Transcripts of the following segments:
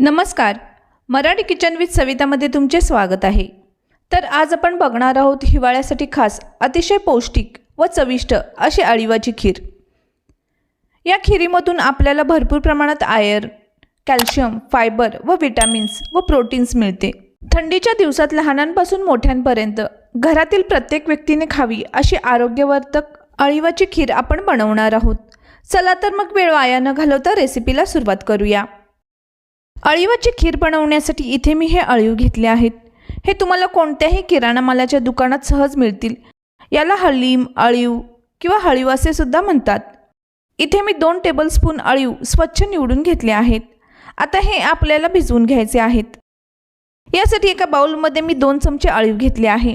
नमस्कार. Marathi kitchen with सवितामध्ये तुमचे स्वागत आहे. तर आज आपण बघणार आहोत हिवाळ्यासाठी खास अतिशय पौष्टिक व चविष्ट अशी अळीवाची खीर. या खिरीमधून आपल्याला भरपूर प्रमाणात आयर कॅल्शियम फायबर व विटॅमिन्स व प्रोटीन्स मिळते. थंडीच्या दिवसात लहानांपासून मोठ्यांपर्यंत घरातील प्रत्येक व्यक्तीने खावी अशी आरोग्यवर्धक अळीवाची खीर आपण बनवणार आहोत. चला तर मग वेळ वाया न घालवता रेसिपीला सुरुवात करूया. अळीवाची खीर बनवण्यासाठी इथे मी हे अळीव घेतले आहेत. हे तुम्हाला कोणत्याही किराणा मालाच्या दुकानात सहज मिळतील. याला हलीम अळीव किंवा हळीव असे सुद्धा म्हणतात. इथे मी दोन टेबलस्पून अळीव स्वच्छ निवडून घेतले आहेत. आता हे आपल्याला भिजवून घ्यायचे आहेत. यासाठी एका बाउलमध्ये मी दोन चमचे अळीव घेतले आहे.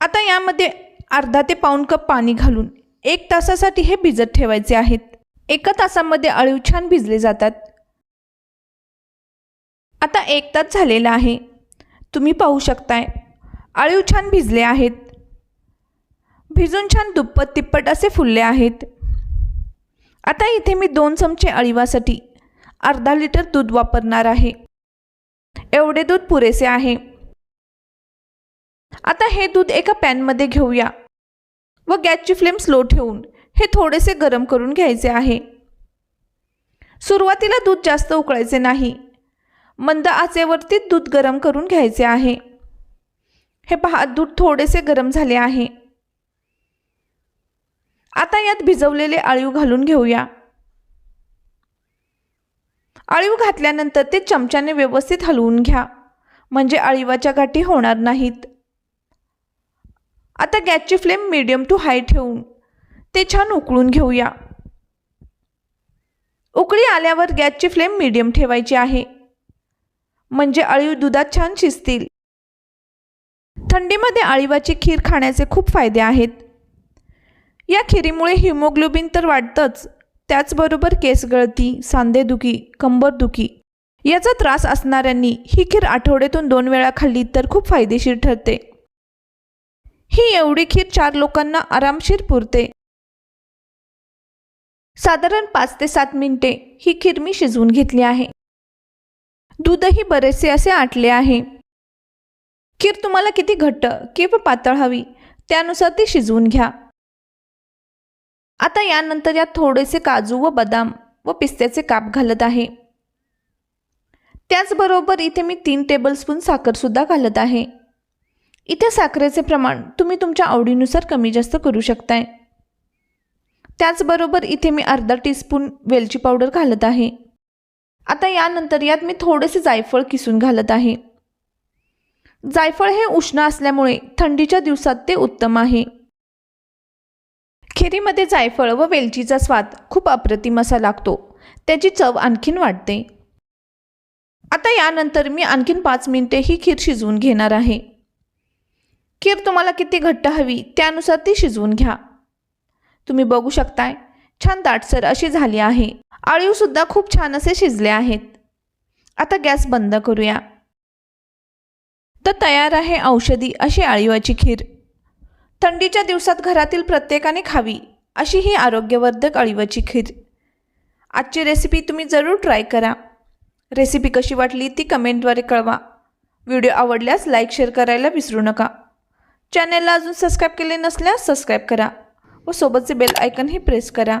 आता यामध्ये अर्धा ते पाऊण कप पाणी घालून एक तासासाठी हे भिजत ठेवायचे आहेत. एका तासामध्ये अळीव छान भिजले जातात. आता एक तास झालेला आहे. तुम्ही पाहू शकताय. आळीव छान भिजले आहेत. भिजून छान दुप्पट तिप्पट असे फुलले आहेत. आता इथे मी दोन चमचे अळीवासाठी अर्धा लिटर दूध वापरणार आहे. एवढे दूध पुरेसे आहे. आता हे दूध एका पॅनमध्ये घेऊया व गॅसची फ्लेम स्लो ठेवून हे थोडेसे गरम करून घ्यायचे आहे. सुरुवातीला दूध जास्त उकळायचे नाही. मंद आचेवरती दूध गरम करून घ्यायचे आहे. हे पहा दूध थोडेसे गरम झाले आहे. आता यात भिजवलेले आळीव घालून घेऊया. आळीव घातल्यानंतर ते चमच्याने व्यवस्थित हलवून घ्या म्हणजे अळीवाच्या गाठी होणार नाहीत. आता गॅसची फ्लेम मीडियम टू हाय ठेवून ते छान उकळून घेऊया. उकळी आल्यावर गॅसची फ्लेम मीडियम ठेवायची आहे. म्हणजे अळीव दुधात छान शिजतील. थंडीमध्ये अळीवाची खीर खाण्याचे खूप फायदे आहेत. या खिरीमुळे हिमोग्लोबिन तर वाढतंच त्याचबरोबर केस गळती सांधेदुखी कंबरदुखी याचा त्रास असणाऱ्यांनी ही खीर आठवड्यातून दोन वेळा खाल्ली तर खूप फायदेशीर ठरते. ही एवढी खीर चार लोकांना आरामशीर पुरते. साधारण पाच ते सात मिनिटे ही खीर मी शिजवून घेतली आहे. दूधही बरेचसे असे आटले आहे. खीर तुम्हाला किती घट्ट किंवा पातळ हवी त्यानुसार ती शिजवून घ्या. आता यानंतर यात थोडेसे काजू व बदाम व पिस्त्याचे काप घालत आहे. त्याचबरोबर इथे मी तीन टेबलस्पून साखरसुद्धा घालत आहे. इथे साखरेचे प्रमाण तुम्ही तुमच्या आवडीनुसार कमी जास्त करू शकताय. त्याचबरोबर इथे मी अर्धा टीस्पून वेलची पावडर घालत आहे. आता यानंतर यात मी थोडेसे जायफळ किसून घालत आहे. जायफळ हे उष्ण असल्यामुळे थंडीच्या दिवसात ते उत्तम आहे. खिरीमध्ये जायफळ व वेलचीचा स्वाद खूप अप्रतिम असा लागतो. त्याची चव आणखीन वाढते. आता यानंतर मी आणखीन पाच मिनिटे ही खीर शिजवून घेणार आहे. खीर तुम्हाला किती घट्ट हवी त्यानुसार ती शिजवून घ्या. तुम्ही बघू शकताय छान दाटसर अशी झाली आहे. आळीवसुद्धा खूप छान असे शिजले आहेत. आता गॅस बंद करूया. तर तयार आहे औषधी अशी आळीवाची खीर. थंडीच्या दिवसात घरातील प्रत्येकाने खावी अशी ही आरोग्यवर्धक अळीवाची खीर. आजची रेसिपी तुम्ही जरूर ट्राय करा. रेसिपी कशी वाटली ती कमेंटद्वारे कळवा. व्हिडिओ आवडल्यास लाईक शेअर करायला विसरू नका. चॅनेलला अजून सबस्क्राईब केले नसल्यास सबस्क्राईब करा व सोबतचे बेल आयकनही प्रेस करा.